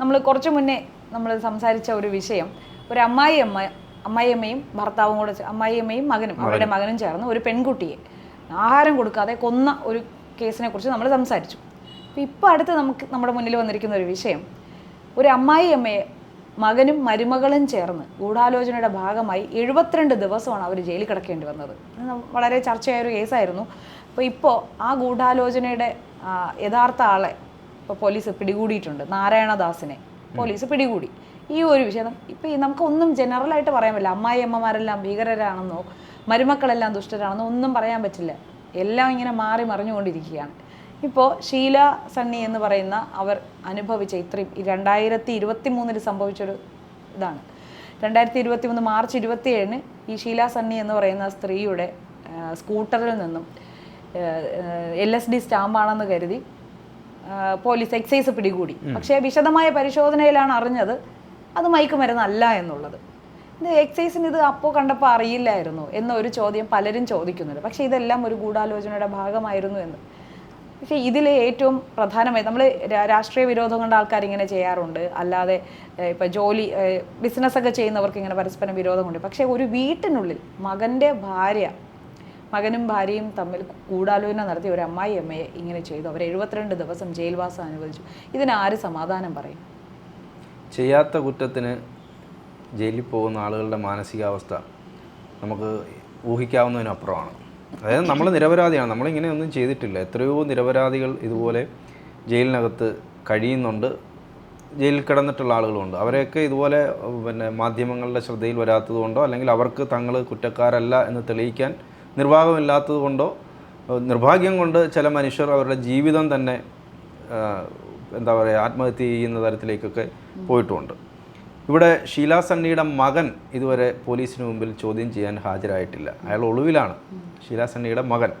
നമ്മൾ കുറച്ച് മുന്നേ നമ്മൾ സംസാരിച്ച ഒരു വിഷയം. ഒരു അമ്മായി അമ്മ അമ്മായിയമ്മയും ഭർത്താവും കൂടെ അമ്മായിയമ്മയും മകനും അവരുടെ മകനും ചേർന്ന് ഒരു പെൺകുട്ടിയെ ആഹാരം കൊടുക്കാതെ കൊന്ന ഒരു കേസിനെ കുറിച്ച് നമ്മൾ സംസാരിച്ചു. അപ്പം ഇപ്പോൾ അടുത്ത് നമുക്ക് നമ്മുടെ മുന്നിൽ വന്നിരിക്കുന്ന ഒരു വിഷയം. ഒരു അമ്മായി അമ്മയെ മകനും മരുമകളും ചേർന്ന് ഗൂഢാലോചനയുടെ ഭാഗമായി എഴുപത്തിരണ്ട് ദിവസമാണ് അവർ ജയിലിൽ കിടക്കേണ്ടി വന്നത്. വളരെ ചർച്ചയായ ഒരു കേസായിരുന്നു. അപ്പോൾ ഇപ്പോൾ ആ ഗൂഢാലോചനയുടെ യഥാർത്ഥ ആളെ ഇപ്പോൾ പോലീസ് പിടികൂടിയിട്ടുണ്ട്. നാരായണദാസിനെ പോലീസ് പിടികൂടി. ഈ ഒരു വിഷയം ഇപ്പം ഈ നമുക്കൊന്നും ജനറലായിട്ട് പറയാൻ പറ്റില്ല. അമ്മായി അമ്മമാരെല്ലാം ഭീകരരാണെന്നോ മരുമക്കളെല്ലാം ദുഷ്ടരാണെന്നോ ഒന്നും പറയാൻ പറ്റില്ല. എല്ലാം ഇങ്ങനെ മാറി മറിഞ്ഞുകൊണ്ടിരിക്കുകയാണ്. ഇപ്പോൾ ഷീല സണ്ണി എന്ന് പറയുന്ന അവർ അനുഭവിച്ച ഇത്രയും രണ്ടായിരത്തി ഇരുപത്തി മൂന്നിൽ സംഭവിച്ചൊരു ഇതാണ്. രണ്ടായിരത്തി ഇരുപത്തി മൂന്ന് മാർച്ച് ഇരുപത്തി ഏഴിന് ഈ ഷീല സണ്ണി എന്ന് പറയുന്ന സ്ത്രീയുടെ സ്കൂട്ടറിൽ നിന്നും എൽ എസ് ഡി സ്റ്റാമ്പാണെന്ന് കരുതി പോലീസ് എക്സൈസ് പിടികൂടി. പക്ഷേ വിശദമായ പരിശോധനയിലാണ് അറിഞ്ഞത് അത് മയക്കുമരുന്നല്ല എന്നുള്ളത്. ഇത് എക്സൈസിന് ഇത് അപ്പോൾ കണ്ടപ്പോൾ അറിയില്ലായിരുന്നു എന്നൊരു ചോദ്യം പലരും ചോദിക്കുന്നുണ്ട്. പക്ഷേ ഇതെല്ലാം ഒരു ഗൂഢാലോചനയുടെ ഭാഗമായിരുന്നു എന്ന്. പക്ഷേ ഇതിൽ ഏറ്റവും പ്രധാനമായി നമ്മൾ രാഷ്ട്രീയ വിരോധം കൊണ്ട് ആൾക്കാർ ഇങ്ങനെ ചെയ്യാറുണ്ട്. അല്ലാതെ ഇപ്പോൾ ഇപ്പൊ ജോലി ബിസിനസ്സൊക്കെ ചെയ്യുന്നവർക്ക് ഇങ്ങനെ പരസ്പരം വിരോധമുണ്ട്. പക്ഷേ ഒരു വീട്ടിനുള്ളിൽ മകന്റെ ഭാര്യ മകനും ഭാര്യയും തമ്മിൽ ഗൂഢാലോചന നടത്തി ഒരു അമ്മായി അമ്മയെ ഇങ്ങനെ ചെയ്തു. അവർ എഴുപത്തിരണ്ട് ദിവസം ജയിൽവാസം അനുവദിച്ചു. ഇതിനാര് സമാധാനം പറയും? ചെയ്യാത്ത കുറ്റത്തിന് ജയിലിൽ പോകുന്ന ആളുകളുടെ മാനസികാവസ്ഥ നമുക്ക് ഊഹിക്കാവുന്നതിനപ്പുറമാണ്. അതായത് നമ്മൾ നിരപരാധിയാണ്. നമ്മളിങ്ങനെ ഒന്നും ചെയ്തിട്ടില്ല. എത്രയോ നിരപരാധികൾ ഇതുപോലെ ജയിലിനകത്ത് കഴിയുന്നുണ്ട്. ജയിലിൽ കിടന്നിട്ടുള്ള ആളുകളുണ്ട്. അവരെയൊക്കെ ഇതുപോലെ പിന്നെ മാധ്യമങ്ങളുടെ ശ്രദ്ധയിൽ വരാത്തതുകൊണ്ടോ അല്ലെങ്കിൽ അവർക്ക് തങ്ങൾ കുറ്റക്കാരല്ല എന്ന് തെളിയിക്കാൻ നിർവാഹമില്ലാത്തത് കൊണ്ടോ നിർഭാഗ്യം കൊണ്ട് ചില മനുഷ്യർ അവരുടെ ജീവിതം തന്നെ എന്താ പറയുക ആത്മഹത്യ ചെയ്യുന്ന തരത്തിലേക്കൊക്കെ പോയിട്ടുണ്ട്. ഇവിടെ ഷീല സണ്ണിയുടെ മകൻ ഇതുവരെ പോലീസിന് മുമ്പിൽ ചോദ്യം ചെയ്യാൻ ഹാജരായിട്ടില്ല. അയാൾ ഒളിവിലാണ്. ഷീല സണ്ണിയുടെ മകൻ.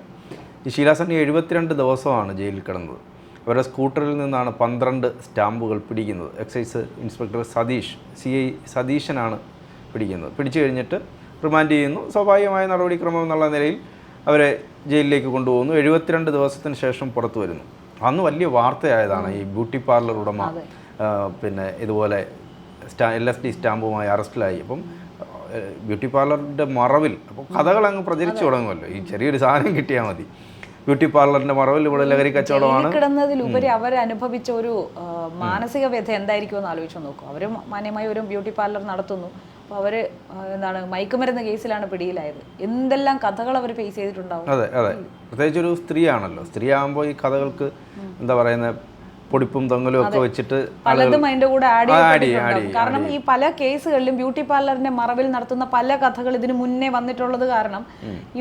ഈ ഷീല സണ്ണി എഴുപത്തിരണ്ട് ദിവസമാണ് ജയിലിൽ കിടന്നത്. അവരുടെ സ്കൂട്ടറിൽ നിന്നാണ് പന്ത്രണ്ട് സ്റ്റാമ്പുകൾ പിടിക്കുന്നത്. Excise inspector Satheesh C I സതീശനാണ് പിടിക്കുന്നത്. പിടിച്ചു കഴിഞ്ഞിട്ട് റിമാൻഡ് ചെയ്യുന്നു. സ്വാഭാവികമായ നടപടിക്രമം എന്നുള്ള നിലയിൽ അവരെ ജയിലിലേക്ക് കൊണ്ടുപോകുന്നു. എഴുപത്തിരണ്ട് ദിവസത്തിന് ശേഷം പുറത്തു വരുന്നു. അന്ന് വലിയ വാർത്തയായതാണ് ഈ ബ്യൂട്ടി പാർലർ ഉടമ പിന്നെ ഇതുപോലെ സ്റ്റാ എൽ എസ് ഡി സ്റ്റാമ്പുമായി അറസ്റ്റിലായി. അപ്പം ബ്യൂട്ടി പാർലറിന്റെ മറവിൽ അപ്പോൾ കഥകൾ അങ്ങ് പ്രചരിച്ചു തുടങ്ങുമല്ലോ. ഈ ചെറിയൊരു സാധനം കിട്ടിയാൽ മതി. ബ്യൂട്ടി പാർലറിന്റെ മറവിൽ ഇവിടെ ലഹരി കച്ചവടമാണ്. കിടന്നതിലുപരി അവർ അനുഭവിച്ച ഒരു മാനസിക വ്യഥ എന്തായിരിക്കും എന്ന് ആലോചിച്ച് നോക്കും. അവർ മാന്യമായി ഒരു ബ്യൂട്ടി പാർലർ നടത്തുന്നു. അപ്പോൾ അവർ എന്താണ് മയക്കുമരുന്ന് കേസിലാണ് പിടിയിലായത്. എന്തെല്ലാം കഥകൾ അവർ ഫേസ് ചെയ്തിട്ടുണ്ടാവും? അതെ അതെ. പ്രത്യേകിച്ച് ഒരു സ്ത്രീയാണല്ലോ. സ്ത്രീ ആകുമ്പോൾ ഈ കഥകൾക്ക് എന്താ പറയുന്നത് പൊടിപ്പും തൊങ്ങലും ഒക്കെ വെച്ചിട്ട് പലതും അതിന്റെ കൂടെ ആഡ് കാരണം ഈ പല കേസുകളിലും ബ്യൂട്ടി പാർലറിന്റെ മറവിൽ നടത്തുന്ന പല കഥകൾ ഇതിന് മുന്നേ വന്നിട്ടുള്ളത് കാരണം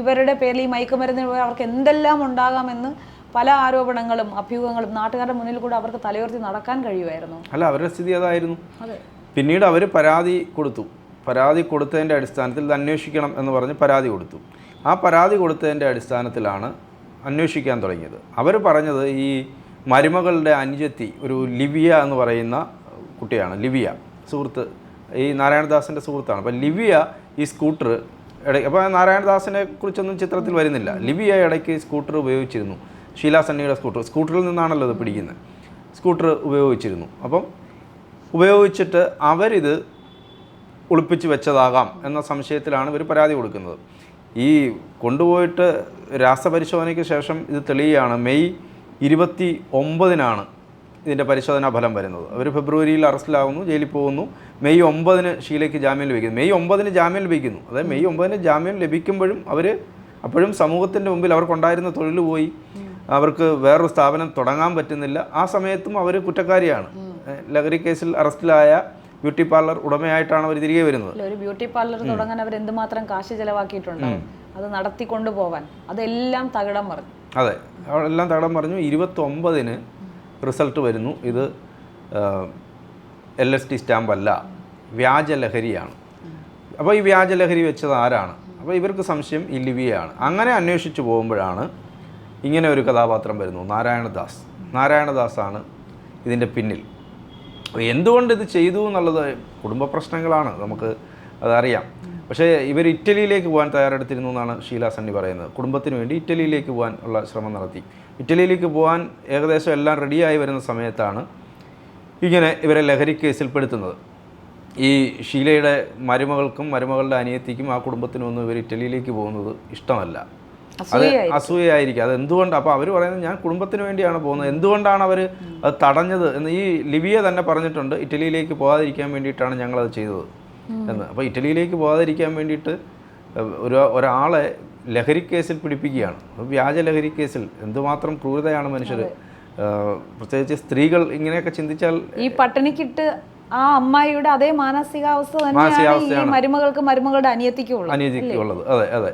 ഇവരുടെ പേരിൽ ഈ മയക്കുമരുന്ന് അവർക്ക് എന്തെല്ലാം ഉണ്ടാകാമെന്ന് പല ആരോപണങ്ങളും അഭ്യൂഹങ്ങളും നാട്ടുകാരുടെ മുന്നിൽ കൂടെ അവർക്ക് തലയുയർത്തി നടക്കാൻ കഴിയുമായിരുന്നു. അല്ല അവരുടെ സ്ഥിതി അതായിരുന്നു. അതെ. പിന്നീട് അവർ പരാതി കൊടുത്തു. പരാതി കൊടുത്തതിന്റെ അടിസ്ഥാനത്തിൽ ഇത് അന്വേഷിക്കണം എന്ന് പറഞ്ഞ് പരാതി കൊടുത്തു. ആ പരാതി കൊടുത്തതിന്റെ അടിസ്ഥാനത്തിലാണ് അന്വേഷിക്കാൻ തുടങ്ങിയത്. അവർ പറഞ്ഞത് ഈ മരുമകളുടെ അനുജത്തി ഒരു ലിവിയ എന്ന് പറയുന്ന കുട്ടിയാണ് ലിവിയ സുഹൃത്ത് ഈ നാരായണദാസിന്റെ സുഹൃത്താണ്. അപ്പോൾ ലിവിയ ഈ സ്കൂട്ടർ ഇടയ്ക്ക് അപ്പോൾ നാരായണദാസിനെ കുറിച്ചൊന്നും ചിത്രത്തിൽ വരുന്നില്ല. ലിവിയ ഇടയ്ക്ക് സ്കൂട്ടർ ഉപയോഗിച്ചിരുന്നു. ഷീല സണ്ണിയുടെ സ്കൂട്ടർ സ്കൂട്ടറിൽ നിന്നാണല്ലോ ഇത് പിടിക്കുന്നത് സ്കൂട്ടർ ഉപയോഗിച്ചിരുന്നു. അപ്പം ഉപയോഗിച്ചിട്ട് അവരിത് ഒളിപ്പിച്ച് വെച്ചതാകാം എന്ന സംശയത്തിലാണ് ഇവർ പരാതി കൊടുക്കുന്നത്. ഈ കൊണ്ടുപോയിട്ട് രാസപരിശോധനയ്ക്ക് ശേഷം ഇത് തെളിയുകയാണ്. മെയ് ഇരുപത്തി ഒമ്പതിനാണ് ഇതിന്റെ പരിശോധനാ ഫലം വരുന്നത്. അവർ ഫെബ്രുവരിയിൽ അറസ്റ്റിലാകുന്നു ജയിലിൽ പോകുന്നു. മെയ് ഒമ്പതിന് ഷീലയ്ക്ക് ജാമ്യം ലഭിക്കുന്നു. മെയ് ഒമ്പതിന് ജാമ്യം ലഭിക്കുന്നു. അതായത് മെയ് ഒമ്പതിന് ജാമ്യം ലഭിക്കുമ്പോഴും അവർ അപ്പോഴും സമൂഹത്തിന്റെ മുമ്പിൽ അവർക്കുണ്ടായിരുന്ന തൊഴിൽ പോയി. അവർക്ക് വേറൊരു സ്ഥാപനം തുടങ്ങാൻ പറ്റുന്നില്ല. ആ സമയത്തും അവർ കുറ്റക്കാരിയാണ്. ലഹരി കേസിൽ അറസ്റ്റിലായ ബ്യൂട്ടി പാർലർ ഉടമയായിട്ടാണ് അവർ തിരികെ വരുന്നത്. ഒരു ബ്യൂട്ടി പാർലർ തുടങ്ങാൻ അവർ എന്തുമാത്രം കാശ് ചെലവാക്കിയിട്ടുണ്ടാവും? അത് നടത്തിക്കൊണ്ടു പോവാൻ അതെല്ലാം തകിടം പറഞ്ഞു അതെ. എല്ലാം തകടം പറഞ്ഞു ഇരുപത്തൊമ്പതിന് റിസൾട്ട് വരുന്നു. ഇത് എൽ എസ് ടി സ്റ്റാമ്പ് അല്ല വ്യാജ ലഹരിയാണ് അപ്പോൾ ഈ വ്യാജലഹരി വെച്ചത് ആരാണ്? അപ്പോൾ ഇവർക്ക് സംശയം ഈ ലിവിയാണ് അങ്ങനെ അന്വേഷിച്ചു പോകുമ്പോഴാണ് ഇങ്ങനെ ഒരു കഥാപാത്രം വരുന്നു. നാരായണദാസ്. നാരായണദാസാണ് ഇതിന്റെ പിന്നിൽ. എന്തുകൊണ്ട് ഇത് ചെയ്തു എന്നുള്ളത് കുടുംബ പ്രശ്നങ്ങളാണ് നമുക്ക് അതറിയാം. പക്ഷേ ഇവർ ഇറ്റലിയിലേക്ക് പോകാൻ തയ്യാറെടുത്തിരുന്നു എന്നാണ് ഷീല സണ്ണി പറയുന്നത്. കുടുംബത്തിന് വേണ്ടി ഇറ്റലിയിലേക്ക് പോകാൻ ഉള്ള ശ്രമം നടത്തി. ഇറ്റലിയിലേക്ക് പോകാൻ ഏകദേശം എല്ലാം റെഡിയായി വരുന്ന സമയത്താണ് ഇങ്ങനെ ഇവരെ ലഹരി കേസിൽപ്പെടുത്തുന്നത്. ഈ ഷീലയുടെ മരുമകൾക്കും മരുമകളുടെ അനിയത്തിക്കും ആ കുടുംബത്തിനും ഒന്നും ഇവർ ഇറ്റലിയിലേക്ക് പോകുന്നത് ഇഷ്ടമല്ല. അത് അസൂയായിരിക്കും അത് എന്തുകൊണ്ട്? അപ്പോൾ അവർ പറയുന്നത് ഞാൻ കുടുംബത്തിന് വേണ്ടിയാണ് പോകുന്നത്. എന്തുകൊണ്ടാണ് അവർ അത് തടഞ്ഞത് എന്ന് ഈ ലിബിയ തന്നെ പറഞ്ഞിട്ടുണ്ട് ഇറ്റലിയിലേക്ക് പോകാതിരിക്കാൻ വേണ്ടിയിട്ടാണ് ഞങ്ങളത് ചെയ്തത് എന്ന്. അപ്പോൾ ഇറ്റലിയിലേക്ക് പോകാതിരിക്കാൻ വേണ്ടിയിട്ട് ഒരു ഒരാളെ ലഹരി കേസിൽ പിടിപ്പിക്കുകയാണ്. അപ്പോൾ വ്യാജ ലഹരി കേസിൽ എന്തുമാത്രം ക്രൂരതയാണ് മനുഷ്യർ പ്രത്യേകിച്ച് സ്ത്രീകൾ ഇങ്ങനെയൊക്കെ ചിന്തിച്ചാൽ ഈ പട്ടിണിക്കിട്ട് ആ അമ്മായിയുടെ അതേ മാനസികാവസ്ഥ തന്നെയാണ് ഈ. മരുമകൾക്ക് മരുമകളുടെ അനിയത്തിക്കും ഉള്ളത് അനീതിക്കുള്ളത് അതെ അതെ.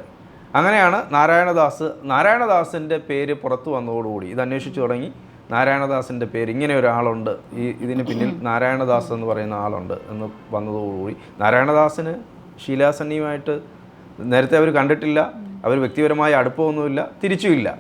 അങ്ങനെയാണ് നാരായണദാസ് നാരായണദാസിന്റെ പേര് പുറത്തു വന്നതോടുകൂടി. ഇത് അന്വേഷിച്ചു തുടങ്ങി. നാരായണദാസിന്റെ പേര് ഇങ്ങനെ ഒരാളുണ്ട്. ഈ ഇതിന് പിന്നിൽ നാരായണദാസ് എന്ന് പറയുന്ന ആളുണ്ട് എന്ന് വന്നതോടുകൂടി. നാരായണദാസിന് ശീലാസന്നിയുമായിട്ട് നേരത്തെ അവർ കണ്ടിട്ടില്ല. അവർ വ്യക്തിപരമായ അടുപ്പമൊന്നുമില്ല. തിരിച്ചുമില്ല.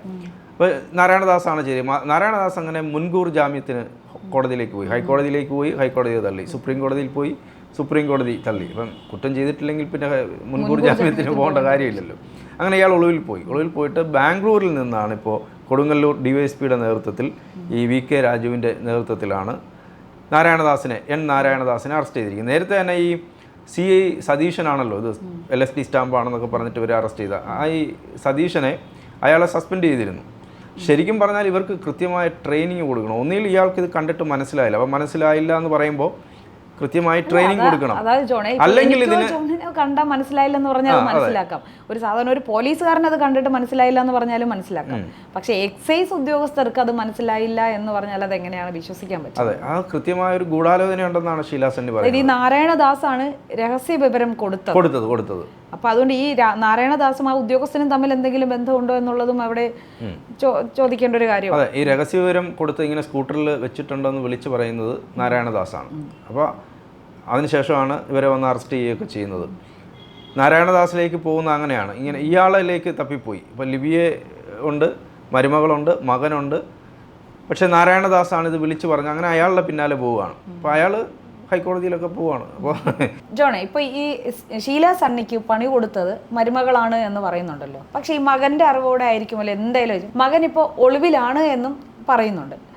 അപ്പോൾ നാരായണദാസാണ് മാ- നാരായണദാസ് അങ്ങനെ മുൻകൂർ ജാമ്യത്തിന് കോടതിയിലേക്ക് പോയി. ഹൈക്കോടതിയിലേക്ക് പോയി ഹൈക്കോടതി തള്ളി. സുപ്രീം കോടതിയിൽ പോയി സുപ്രീം കോടതി തള്ളി. ഇപ്പം കുറ്റം ചെയ്തിട്ടില്ലെങ്കിൽ പിന്നെ മുൻകൂർ ജാമ്യത്തിന് പോകേണ്ട. കാര്യമില്ലല്ലോ. അങ്ങനെ ഇയാൾ ഒളിവിൽ പോയി. ഒളിവിൽ പോയിട്ട് ബാംഗ്ലൂരിൽ നിന്നാണ് ഇപ്പോൾ കൊടുങ്ങല്ലൂർ ഡിവൈഎസ്പിയുടെ നേതൃത്വത്തിൽ ഈ വി കെ രാജുവിന്റെ നേതൃത്വത്തിലാണ് നാരായണദാസിനെ എൻ നാരായണദാസിനെ അറസ്റ്റ് ചെയ്തിരിക്കുന്നത്. നേരത്തെ തന്നെ ഈ സി ഐ സതീശനാണല്ലോ ഇത് എൽ എസ് ഡി സ്റ്റാമ്പാണെന്നൊക്കെ പറഞ്ഞിട്ട് ഇവരെ അറസ്റ്റ് ചെയ്ത. ആ ഈ സതീശനെ അയാളെ സസ്പെൻഡ് ചെയ്തിരുന്നു. ശരിക്കും പറഞ്ഞാൽ ഇവർക്ക് കൃത്യമായ ട്രെയിനിങ് കൊടുക്കണം. ഒന്നിൽ ഇയാൾക്ക് ഇത് കണ്ടിട്ട് മനസ്സിലായില്ല. അപ്പോൾ മനസ്സിലായില്ല എന്ന് പറയുമ്പോൾ കൃത്യമായി ട്രെയിനിങ് കൊടുക്കണം. അതായത് ജോണേ അല്ലെങ്കിൽ ജോണിനോ കണ്ടാൽ മനസ്സിലായില്ലെന്ന് പറഞ്ഞാൽ അത് മനസ്സിലാക്കാം. ഒരു സാധാരണ ഒരു പോലീസുകാരൻ അത് കണ്ടിട്ട് മനസ്സിലായില്ല എന്ന് പറഞ്ഞാലും മനസ്സിലാക്കാം. പക്ഷെ എക്സൈസ് ഉദ്യോഗസ്ഥർക്ക് അത് മനസ്സിലായില്ല എന്ന് പറഞ്ഞാൽ അത് എങ്ങനെയാണ് വിശ്വസിക്കാൻ പറ്റും അതെ ആ കൃത്യമായ ഒരു ഗൂഢാലോചന ഉണ്ടെന്നാണ് ഷീലാ പറയുന്നത്. ഈ ആണ് രഹസ്യ വിവരം കൊടുത്തത്. കൊടുത്തത് കൊടുത്തത്. അപ്പൊ അതുകൊണ്ട് ഈ നാരായണദാസും ആ ഉദ്യോഗസ്ഥനും തമ്മിൽ എന്തെങ്കിലും ബന്ധമുണ്ടോ എന്നുള്ളതും അവിടെ ചോദിക്കേണ്ട ഒരു കാര്യമാണ്. അതെ ഈ രഹസ്യ വിവരം കൊടുത്ത് ഇങ്ങനെ സ്കൂട്ടറിൽ വെച്ചിട്ടുണ്ടോ എന്ന് വിളിച്ചു പറയുന്നത് നാരായണദാസാണ്. അപ്പോൾ അതിനുശേഷമാണ് ഇവരെ വന്ന് അറസ്റ്റ് ചെയ്യുകയൊക്കെ ചെയ്യുന്നത്. നാരായണദാസിലേക്ക് പോകുന്ന അങ്ങനെയാണ്. ഇങ്ങനെ ഇയാളിലേക്ക് തപ്പിപ്പോയി. ഇപ്പോൾ ലിബിയെ ഉണ്ട് മരുമകളുണ്ട് മകനുണ്ട്. പക്ഷേ നാരായണദാസാണ് ഇത് വിളിച്ചു പറഞ്ഞത് അങ്ങനെ അയാളുടെ പിന്നാലെ പോവുകയാണ്. അപ്പോൾ അയാൾ ഹൈക്കോടതിയിലൊക്കെ പോവാണ് അപ്പോൾ ജോണേ ഇപ്പോൾ ഈ ഷീല സണ്ണിക്ക് പണി കൊടുത്തത് മരുമകളാണ് എന്ന് പറയുന്നുണ്ടല്ലോ. പക്ഷേ ഈ മകന്റെ അറിവോടെ ആയിരിക്കുമല്ലോ? എന്തായാലും മകൻ ഇപ്പോൾ ഒളിവിലാണ് എന്നും പറയുന്നുണ്ട്.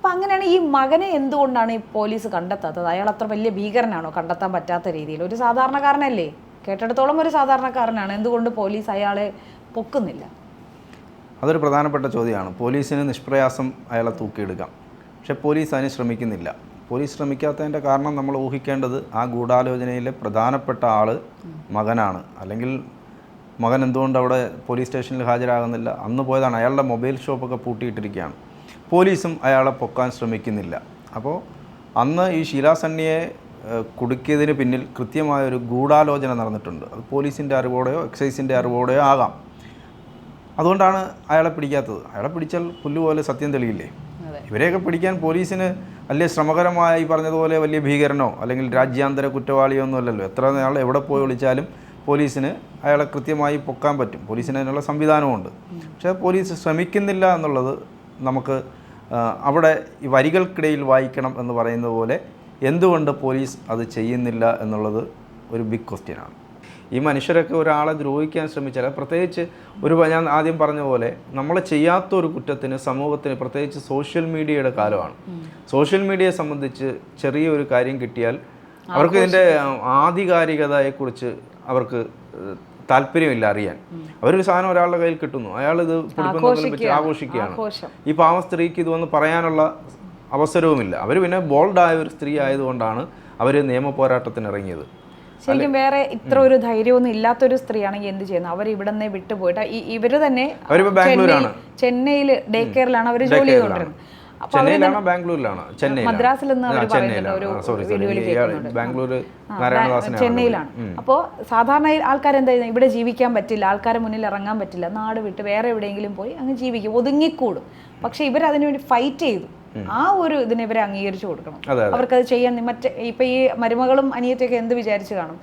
അപ്പൊ അങ്ങനെയാണ് ഈ മകനെ എന്തുകൊണ്ടാണ് ഈ പോലീസ് കണ്ടെത്താത്തത്? അയാൾ അത്ര വലിയ ഭീകരനാണോ? കണ്ടെത്താൻ പറ്റാത്ത രീതിയിൽ. ഒരു സാധാരണക്കാരനല്ലേ? കേട്ടിടത്തോളം ഒരു സാധാരണക്കാരനാണ്. എന്തുകൊണ്ട് പോലീസ് അയാളെ പൊക്കുന്നില്ല? അതൊരു പ്രധാനപ്പെട്ട ചോദ്യമാണ്. പോലീസിന് നിഷ്പ്രയാസം അയാളെ തൂക്കിയെടുക്കാം. പക്ഷെ പോലീസ് അതിന് ശ്രമിക്കുന്നില്ല. പോലീസ് ശ്രമിക്കാത്തതിന്റെ കാരണം നമ്മൾ ഊഹിക്കേണ്ടത് ആ ഗൂഢാലോചനയിലെ പ്രധാനപ്പെട്ട ആൾ മകനാണ്. അല്ലെങ്കിൽ മകൻ എന്തുകൊണ്ട് അവിടെ പോലീസ് സ്റ്റേഷനിൽ ഹാജരാകുന്നില്ല? അന്ന് പോയതാണ്. അയാളുടെ മൊബൈൽ ഷോപ്പൊക്കെ പൂട്ടിയിട്ടിരിക്കുകയാണ്. പോലീസും അയാളെ പൊക്കാൻ ശ്രമിക്കുന്നില്ല. അപ്പോൾ അന്ന് ഈ ഷീലാസണ്ണിയെ ഏഹ്, കുടുക്കിയതിന് പിന്നിൽ കൃത്യമായൊരു ഗൂഢാലോചന നടന്നിട്ടുണ്ട്. അത് പോലീസിന്റെ അറിവോടെയോ എക്സൈസിന്റെ അറിവോടെയോ ആകാം. അതുകൊണ്ടാണ് അയാളെ പിടിക്കാത്തത്. അയാളെ പിടിച്ചാൽ പുല്ലുപോലെ സത്യം തെളിയില്ലേ. ഇവരെയൊക്കെ പിടിക്കാൻ പോലീസിന് വലിയ ശ്രമകരമായി പറഞ്ഞതുപോലെ വലിയ ഭീകരനോ അല്ലെങ്കിൽ രാജ്യാന്തര കുറ്റവാളിയോ ഒന്നുമല്ലല്ലോ എത്ര നാൾ എവിടെ പോയി വിളിച്ചാലും പോലീസിന് അയാളെ കൃത്യമായി പൊക്കാൻ പറ്റും. പോലീസിന് അതിനുള്ള സംവിധാനമുണ്ട് പക്ഷേ പോലീസ് ശ്രമിക്കുന്നില്ല എന്നുള്ളത് നമുക്ക് അവിടെ ഈ വരികൾക്കിടയിൽ വായിക്കണം എന്ന് പറയുന്നത് പോലെ എന്തുകൊണ്ട് പോലീസ് അത് ചെയ്യുന്നില്ല എന്നുള്ളത് ഒരു ബിഗ് ക്വസ്റ്റ്യനാണ് ഈ മനുഷ്യരൊക്കെ ഒരാളെ ദ്രോഹിക്കാൻ ശ്രമിച്ചാൽ പ്രത്യേകിച്ച് ഒരു ഞാൻ ആദ്യം പറഞ്ഞ പോലെ നമ്മൾ ചെയ്യാത്ത ഒരു കുറ്റത്തിന് സമൂഹത്തിന് പ്രത്യേകിച്ച് സോഷ്യൽ മീഡിയയുടെ കാലമാണ്. സോഷ്യൽ മീഡിയയെ സംബന്ധിച്ച് ചെറിയൊരു കാര്യം കിട്ടിയാൽ അവർക്ക് ഇതിന്റെ ആധികാരികതയെക്കുറിച്ച് അവർക്ക് താല്പര്യമില്ല അറിയാൻ. അവരൊരു സാധനം ഒരാളുടെ കയ്യിൽ കിട്ടുന്നു. അയാൾ ഇത് പിടിപ്പം വെച്ച് ആഘോഷിക്കുകയാണ്. ഈ പാവ സ്ത്രീക്ക് ഇത് വന്ന് പറയാനുള്ള അവസരവുമില്ല. അവർ പിന്നെ ബോൾഡായ ഒരു സ്ത്രീ ആയതുകൊണ്ടാണ് അവർ നിയമ പോരാട്ടത്തിന് ഇറങ്ങിയത്. ശരിക്കും വേറെ ഇത്ര ഒരു ധൈര്യമൊന്നും ഇല്ലാത്തൊരു സ്ത്രീയാണെങ്കിൽ എന്ത് ചെയ്യുന്നു? അവർ ഇവിടെ നിന്ന് വിട്ടുപോയിട്ട് ഇവർ തന്നെ. ചെന്നൈയിൽ ഡേ കെയറിലാണ് അവർ ജോലി ചെയ്തുകൊണ്ടിരുന്നത്. ചെന്നൈയിലാണോ ബാംഗ്ലൂരിലാണോ? ചെന്നൈയിലാണ്? മദ്രാസിൽ നിന്ന് ചെന്നൈയിലാണ്. ബാംഗ്ലൂർ ചെന്നൈയിലാണ്. അപ്പോൾ സാധാരണ ആൾക്കാർ എന്താ ചെയ്യുന്നത് ഇവിടെ ജീവിക്കാൻ പറ്റില്ല ആൾക്കാരെ മുന്നിൽ ഇറങ്ങാൻ പറ്റില്ല നാട് വിട്ട് വേറെ എവിടെയെങ്കിലും പോയി അങ്ങ് ജീവിക്കും ഒതുങ്ങിക്കൂടും. പക്ഷെ ഇവർ അതിനുവേണ്ടി ഫൈറ്റ് ചെയ്തു. ആ ഒരു ഇതിനെ ഇവരെ അംഗീകരിച്ചു കൊടുക്കണം. അവർക്കത് ചെയ്യാൻ മറ്റേ ഇപ്പൊ ഈ മരുമകളും അനിയത്തെയൊക്കെ എന്ത് വിചാരിച്ചു കാണും?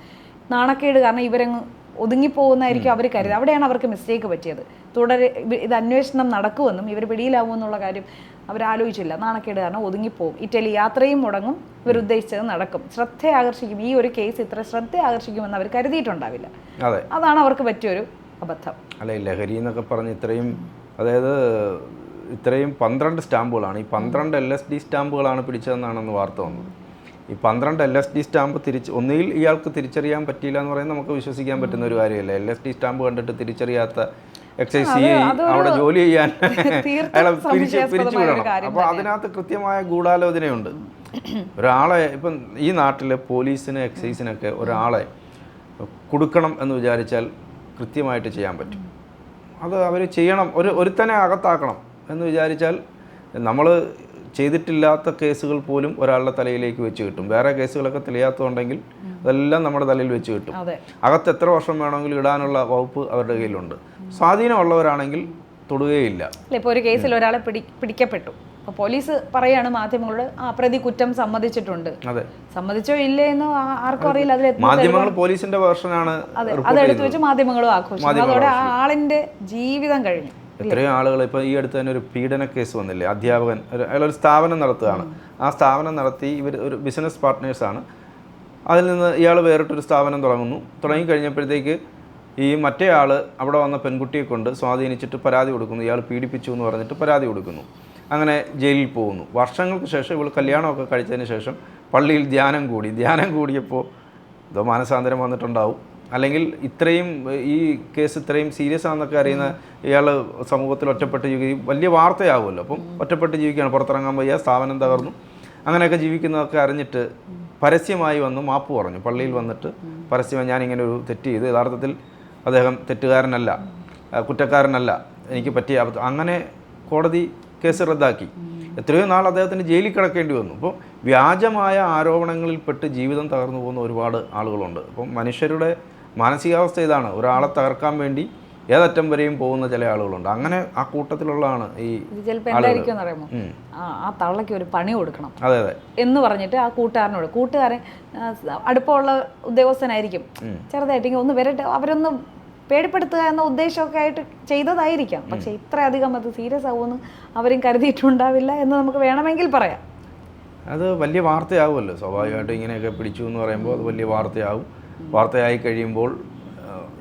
നാണക്കേട് കാരണം ഇവരങ്ങ് ഒതുങ്ങിപ്പോകുന്നതായിരിക്കും അവർ കരുതുക. അവിടെയാണ് അവർക്ക് മിസ്റ്റേക്ക് പറ്റിയത്. തുടരെ ഇത് അന്വേഷണം നടക്കുമെന്നും ഇവർ പിടിയിലാവുമെന്നുള്ള കാര്യം അവർ ആലോചിച്ചില്ല. നാണക്കേട് കാരണം ഒതുങ്ങിപ്പോകും ഇറ്റലി യാത്രയും മുടങ്ങും. ഇവർ ഉദ്ദേശിച്ചത് നടക്കും. ശ്രദ്ധ ആകർഷിക്കും. ഈ ഒരു കേസ് ഇത്ര ശ്രദ്ധ ആകർഷിക്കുമെന്ന് അവർ കരുതിയിട്ടുണ്ടാവില്ല. അതെ. അതാണ് അവർക്ക് പറ്റിയൊരു അബദ്ധം. അല്ല ലഹരി എന്നൊക്കെ പറഞ്ഞ് ഇത്രയും അതായത് ഇത്രയും പന്ത്രണ്ട് സ്റ്റാമ്പുകളാണ്. ഈ പന്ത്രണ്ട് എൽ എസ് ഡി സ്റ്റാമ്പുകളാണ് പിടിച്ചതെന്നാണെന്ന് വാർത്ത വന്നത്. ഈ പന്ത്രണ്ട് എൽ എസ് ഡി സ്റ്റാമ്പ് തിരിച്ച് ഒന്നുകിൽ ഇയാൾക്ക് തിരിച്ചറിയാൻ പറ്റിയില്ല എന്ന് പറയുന്നത് നമുക്ക് വിശ്വസിക്കാൻ പറ്റുന്ന ഒരു കാര്യമല്ല? എൽ എസ് ഡി സ്റ്റാമ്പ് കണ്ടിട്ട് തിരിച്ചറിയാത്ത എക്സൈസ് സി അവിടെ ജോലി ചെയ്യാൻ അയാളെ പിരിച്ച് പിരിച്ചു വിടണം. അപ്പോൾ അതിനകത്ത് കൃത്യമായ ഗൂഢാലോചനയുണ്ട്. ഒരാളെ ഇപ്പം ഈ നാട്ടിലെ പോലീസിന് എക്സൈസിനൊക്കെ ഒരാളെ കൊടുക്കണം എന്ന് വിചാരിച്ചാൽ കൃത്യമായിട്ട് ചെയ്യാൻ പറ്റും. അത് അവർ ചെയ്യണം. ഒരു ഒരുത്തനെ അകത്താക്കണം എന്ന് വിചാരിച്ചാൽ നമ്മൾ ചെയ്തിട്ടില്ലാത്ത കേസുകൾ പോലും ഒരാളുടെ തലയിലേക്ക് വെച്ച് കിട്ടും. വേറെ കേസുകളൊക്കെ തെളിയാത്തതുണ്ടെങ്കിൽ അതെല്ലാം നമ്മുടെ തലയിൽ വെച്ച് കിട്ടും. അകത്ത് എത്ര വർഷം വേണമെങ്കിലും ഇടാനുള്ള വകുപ്പ് അവരുടെ കയ്യിലുണ്ട്. സ്വാധീനമുള്ളവരാണെങ്കിൽ തൊടുകയില്ല. ഇപ്പോൾ ഒരു കേസിൽ ഒരാളെ പിടി പിടിക്കപ്പെട്ടു. അപ്പോൾ പോലീസ് പറയാണ് മാധ്യമങ്ങളോട് ആ പ്രതി കുറ്റം സമ്മതിച്ചിട്ടുണ്ട്. അതെ. സമ്മതിച്ചോ ഇല്ലേ എന്ന് ആർക്കും അറിയില്ല. അതിൽ മാധ്യമങ്ങൾ പോലീസിന്റെ വേർഷനാണ് അതെ. അതെടുത്ത് വെച്ച് മാധ്യമങ്ങളും ആഘോഷിച്ചു. അതോടെ ആ ആളിന്റെ ജീവിതം കഴിഞ്ഞു. എത്രയോ ആളുകൾ ഇപ്പോൾ ഈ അടുത്ത് തന്നെ ഒരു പീഡന കേസ് വന്നില്ലേ? അധ്യാപകൻ ഒരു അയാളൊരു സ്ഥാപനം നടത്തുകയാണ്. ആ സ്ഥാപനം നടത്തി ഇവർ ഒരു ബിസിനസ് പാർട്ട്നേഴ്സാണ് അതിൽ നിന്ന് ഇയാൾ വേറിട്ടൊരു സ്ഥാപനം തുടങ്ങുന്നു. തുടങ്ങി കഴിഞ്ഞപ്പോഴത്തേക്ക് ഈ മറ്റേ ആൾ അവിടെ വന്ന പെൺകുട്ടിയെ കൊണ്ട് സ്വാധീനിച്ചിട്ട് പരാതി കൊടുക്കുന്നു. ഇയാൾ പീഡിപ്പിച്ചു എന്ന് പറഞ്ഞിട്ട് പരാതി കൊടുക്കുന്നു. അങ്ങനെ ജയിലിൽ പോകുന്നു. വർഷങ്ങൾക്ക് ശേഷം ഇവൾ കല്യാണമൊക്കെ കഴിച്ചതിന് ശേഷം പള്ളിയിൽ ധ്യാനം കൂടി. ധ്യാനം കൂടിയപ്പോൾ ഇതോ മാനസാന്തരം വന്നിട്ടുണ്ടാവും. അല്ലെങ്കിൽ ഇത്രയും ഈ കേസ് ഇത്രയും സീരിയസ് ആണെന്നൊക്കെ അറിയുന്ന ഇയാൾ സമൂഹത്തിൽ ഒറ്റപ്പെട്ട് ജീവിക്കുകയും വലിയ വാർത്തയാവുമല്ലോ. അപ്പം ഒറ്റപ്പെട്ട് ജീവിക്കുകയാണ്. പുറത്തിറങ്ങാൻ വയ്യ സ്ഥാപനം തകർന്നു. അങ്ങനെയൊക്കെ ജീവിക്കുന്നതൊക്കെ അറിഞ്ഞിട്ട് പരസ്യമായി വന്ന് മാപ്പ് പറഞ്ഞു. പള്ളിയിൽ വന്നിട്ട് പരസ്യമായി ഞാനിങ്ങനെ ഒരു തെറ്റ് ചെയ്ത്. യഥാർത്ഥത്തിൽ അദ്ദേഹം തെറ്റുകാരനല്ല. കുറ്റക്കാരനല്ല. എനിക്ക് പറ്റിയ അബദ്ധം അങ്ങനെ കോടതി കേസ് റദ്ദാക്കി. എത്രയോ നാൾ അദ്ദേഹത്തിന് ജയിലിൽ കിടക്കേണ്ടി വന്നു. അപ്പോൾ വ്യാജമായ ആരോപണങ്ങളിൽപ്പെട്ട് ജീവിതം തകർന്നു പോകുന്ന ഒരുപാട് ആളുകളുണ്ട്. അപ്പം മനുഷ്യരുടെ മാനസികാവസ്ഥ ഇതാണ്. ഒരാളെ തകർക്കാൻ വേണ്ടി ഏതറ്റം വരെയും പോകുന്ന ചില ആളുകളുണ്ട്. അങ്ങനെ ആ കൂട്ടത്തിലുള്ളതാണ് ഈ എന്തായിരിക്കും അറിയാമോ? ആ തള്ളയ്ക്ക് ഒരു പണി കൊടുക്കണം അതെ അതെ. എന്ന് പറഞ്ഞിട്ട് ആ കൂട്ടുകാരനോട് കൂട്ടുകാരൻ അടുപ്പമുള്ള ഉദ്യോഗസ്ഥനായിരിക്കും. ചെറുതായിട്ടെങ്കിൽ ഒന്ന് വരട്ടെ അവരൊന്ന് പേടിപ്പെടുത്തുക എന്ന ഉദ്ദേശമൊക്കെ ആയിട്ട് ചെയ്തതായിരിക്കാം. പക്ഷെ ഇത്രയധികം അത് സീരിയസ് ആവുമെന്ന് അവരും കരുതിയിട്ടുണ്ടാവില്ല എന്ന് നമുക്ക് വേണമെങ്കിൽ പറയാം. അത് വലിയ വാർത്തയാവുമല്ലോ. സ്വാഭാവികമായിട്ടും ഇങ്ങനെയൊക്കെ പിടിച്ചു എന്ന് പറയുമ്പോൾ അത് വലിയ വാർത്തയാവും. വാർത്തയായി കഴിയുമ്പോൾ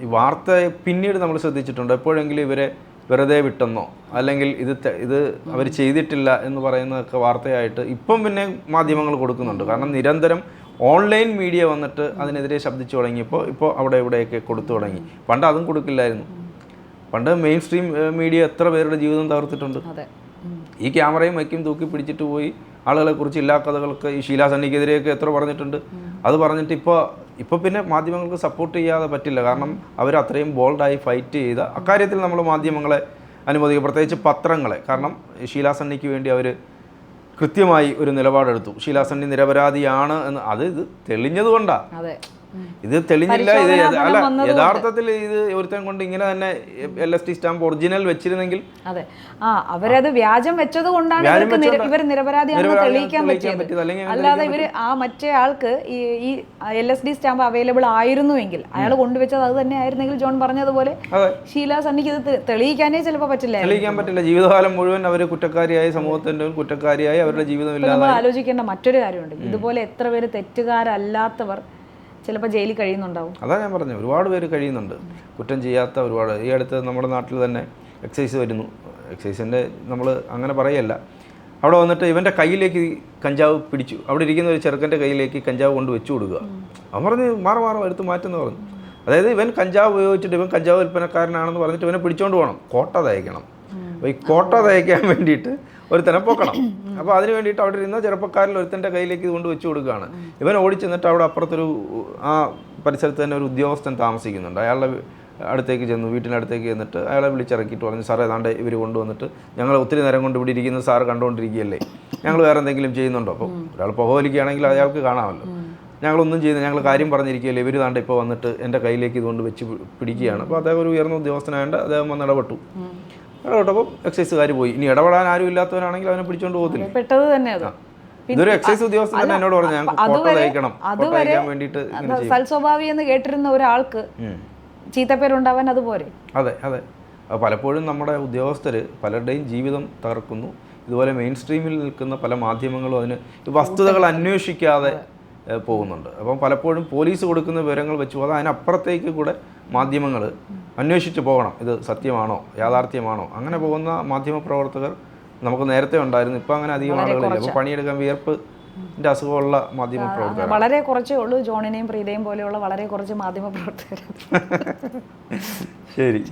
ഈ വാർത്ത പിന്നീട് നമ്മൾ ശ്രദ്ധിച്ചിട്ടുണ്ട്. എപ്പോഴെങ്കിലും ഇവരെ വെറുതെ വിട്ടെന്നോ അല്ലെങ്കിൽ ഇത് ഇത് അവർ ചെയ്തിട്ടില്ല എന്ന് പറയുന്നതൊക്കെ വാർത്തയായിട്ട് ഇപ്പം പിന്നെ മാധ്യമങ്ങൾ കൊടുക്കുന്നുണ്ട്. കാരണം നിരന്തരം ഓൺലൈൻ മീഡിയ വന്നിട്ട് അതിനെതിരെ ശബ്ദിച്ചു തുടങ്ങിയപ്പോൾ ഇപ്പോൾ അവിടെ ഇവിടെയൊക്കെ കൊടുത്തു തുടങ്ങി. പണ്ട് അതും കൊടുക്കില്ലായിരുന്നു. പണ്ട് മെയിൻ സ്ട്രീം മീഡിയ എത്ര പേരുടെ ജീവിതം തകർത്തിട്ടുണ്ട്. ഈ ക്യാമറയും വയ്ക്കും തൂക്കി പിടിച്ചിട്ട് പോയി ആളുകളെ കുറിച്ച് ഇല്ലാ കഥകൾക്ക് ഈ ഷീലാ സണ്ണിക്കെതിരെയൊക്കെ എത്ര പറഞ്ഞിട്ടുണ്ട്. അത് പറഞ്ഞിട്ട് ഇപ്പോൾ ഇപ്പോൾ പിന്നെ മാധ്യമങ്ങൾക്ക് സപ്പോർട്ട് ചെയ്യാതെ പറ്റില്ല. കാരണം അവർ അത്രയും ബോൾഡായി ഫൈറ്റ് ചെയ്ത അക്കാര്യത്തിൽ നമ്മൾ മാധ്യമങ്ങളെ അനുമതിക്കും പ്രത്യേകിച്ച് പത്രങ്ങളെ. കാരണം ഷീലാസണ്ണിക്ക് വേണ്ടി അവർ കൃത്യമായി ഒരു നിലപാടെടുത്തു. ഷീലാസണ്ണി നിരപരാധിയാണ് എന്ന് അത് ഇത് തെളിഞ്ഞതുകൊണ്ടാണ്. ഇത് തെളിഞ്ഞില്ല ഇത് അല്ല യഥാർത്ഥത്തിൽ ഇത് ഒരുത്തൻ കൊണ്ട് ഇങ്ങനെ തന്നെ L S T stamp original വെച്ചിരുന്നെങ്കിൽ അതെ. ആ അവരത് വ്യാജം വെച്ചത് കൊണ്ടാണ് ഇവർക്ക് ഇവർ നിരപരാധിയാണെന്ന് തെളിയിക്കാൻ പറ്റിയത്. അല്ലാതെ ഇവർ ആ മറ്റേ ആൾക്ക് ഈ ഈ L S D stamp available ആയിരുന്നുവെങ്കിൽ അയാൾ കൊണ്ടുവച്ചത് അത് തന്നെ ആയിരുന്നെങ്കിൽ ജോൺ പറഞ്ഞതുപോലെ ഷീല സണ്ണിക്ക് ഇത് തെളിയിക്കാനേ ചിലപ്പോൾ പറ്റില്ല തെളിയിക്കാൻ പറ്റില്ല. ജീവിതകാലം മുഴുവൻ അവർ കുറ്റക്കാരിയായ സമൂഹത്തിന്റെ കുറ്റക്കാരിയായി അവരുടെ ജീവിതം നമ്മൾ ആലോചിക്കേണ്ട മറ്റൊരു കാര്യമുണ്ട്. ഇതുപോലെ എത്ര പേര് തെറ്റുകാരല്ലാത്തവർ ചിലപ്പോൾ ജയിലിൽ കഴിയുന്നുണ്ടാവും. അതാ ഞാൻ പറഞ്ഞു ഒരുപാട് പേര് കഴിയുന്നുണ്ട്. കുറ്റം ചെയ്യാത്ത ഒരുപാട് ഈ അടുത്ത് നമ്മുടെ നാട്ടിൽ തന്നെ എക്സൈസ് വരുന്നു. എക്സൈസിന്റെ നമ്മൾ അങ്ങനെ പറയല്ല. അവിടെ വന്നിട്ട് ഇവന്റെ കയ്യിലേക്ക് കഞ്ചാവ് പിടിച്ചു. അവിടെ ഇരിക്കുന്ന ഒരു ചെറുക്കന്റെ കയ്യിലേക്ക് കഞ്ചാവ് കൊണ്ട് വെച്ചു കൊടുക്കുക. അവൻ പറഞ്ഞ് മാറി മാറും എടുത്ത് മാറ്റുമെന്ന് പറഞ്ഞു. അതായത് ഇവൻ കഞ്ചാവ് ഉപയോഗിച്ചിട്ട് ഇവൻ കഞ്ചാവ് വിൽപ്പനക്കാരനാണെന്ന് പറഞ്ഞിട്ട് ഇവനെ പിടിച്ചോണ്ട് പോകണം. കോട്ട തയ്ക്കണം. അപ്പോൾ ഈ കോട്ട തയ്ക്കാൻ വേണ്ടിയിട്ട് ഒരുത്തനെ പൊക്കണം. അപ്പോൾ അതിന് വേണ്ടിയിട്ട് അവിടെ ഇരുന്ന ചെറുപ്പക്കാരിൽ ഒരുത്തന്റെ കയ്യിലേക്ക് ഇത് കൊണ്ട് വെച്ച് കൊടുക്കുകയാണ്. ഇവൻ ഓടിച്ചെന്നിട്ട് അവിടെ അപ്പുറത്തൊരു ആ പരിസരത്ത് തന്നെ ഒരു ഉദ്യോഗസ്ഥൻ താമസിക്കുന്നുണ്ട്. അയാളുടെ അടുത്തേക്ക് ചെന്നു വീട്ടിനടുത്തേക്ക് ചെന്നിട്ട് അയാളെ വിളിച്ചിറക്കിയിട്ട് പറഞ്ഞു സാറേ ഏതാണ്ട് ഇവർ കൊണ്ടുവന്നിട്ട് ഞങ്ങൾ ഒത്തിരി നേരം കൊണ്ട് ഇവിടെ ഇരിക്കുന്ന സാറ് കണ്ടുകൊണ്ടിരിക്കുകയല്ലേ? ഞങ്ങൾ വേറെ എന്തെങ്കിലും ചെയ്യുന്നുണ്ടോ? അപ്പോൾ ഒരാൾ പുകവലിക്കുകയാണെങ്കിൽ അയാൾക്ക് കാണാമല്ലോ. ഞങ്ങളൊന്നും ചെയ്യുന്നത് ഞങ്ങൾ കാര്യം പറഞ്ഞിരിക്കുകയല്ലേ? ഇവർ താണ്ട് ഇപ്പോൾ വന്നിട്ട് എന്റെ കയ്യിലേക്ക് ഇതുകൊണ്ട് വെച്ച് പിടിക്കുകയാണ്. അപ്പോൾ അദ്ദേഹം ഒരു ഉയർന്ന ഉദ്യോഗസ്ഥനായതുകൊണ്ട് അദ്ദേഹം വന്ന് ഇടപെട്ടു. ഇടപെട്ടപ്പോൾ എക്സൈസുകാർ പോയി. ഇനി ഇടപെടാൻ ആരും ഇല്ലാത്തവരാണെങ്കിൽ അവനെ പിടിച്ചോണ്ട് പോകത്തില്ല. പെട്ടത് തന്നെ അത്. ഇതൊരു എക്സൈസ് ഉദ്യോഗസ്ഥൻ തന്നെ എന്നോട് പറഞ്ഞു. ഞാൻ ഫോട്ടോ വേണ്ടിയിട്ട് സൽസ്വഭാവി എന്ന് കേട്ടിരുന്ന ഒരാൾക്ക്. ചീത്തപ്പേരുണ്ടാവാൻ അതുപോലെ അതെ അതെ. പലപ്പോഴും നമ്മുടെ ഉദ്യോഗസ്ഥർ പലരുടെയും ജീവിതം തകർക്കുന്നു. ഇതുപോലെ മെയിൻ സ്ട്രീമിൽ നിൽക്കുന്ന പല മാധ്യമങ്ങളും അതിന് വസ്തുതകൾ അന്വേഷിക്കാതെ പോകുന്നുണ്ട്. അപ്പം പലപ്പോഴും പോലീസ് കൊടുക്കുന്ന വിവരങ്ങൾ വെച്ച് അത് അതിനപ്പുറത്തേക്ക് കൂടെ മാധ്യമങ്ങൾ അന്വേഷിച്ച് പോകണം. ഇത് സത്യമാണോ? യാഥാർത്ഥ്യമാണോ? അങ്ങനെ പോകുന്ന മാധ്യമ പ്രവർത്തകർ നമുക്ക് നേരത്തെ ഉണ്ടായിരുന്നു. ഇപ്പം അങ്ങനെ അധികം ആളുകളില്ല. അപ്പോൾ പണിയെടുക്കാൻ വിയർപ്പ് അസുഖമുള്ള മാധ്യമ പ്രവർത്തകർ വളരെ കുറച്ചേ ഉള്ളൂ. ജോണിനെയും പ്രീതയും പോലെയുള്ള വളരെ കുറച്ച് മാധ്യമ പ്രവർത്തകർ ശരി.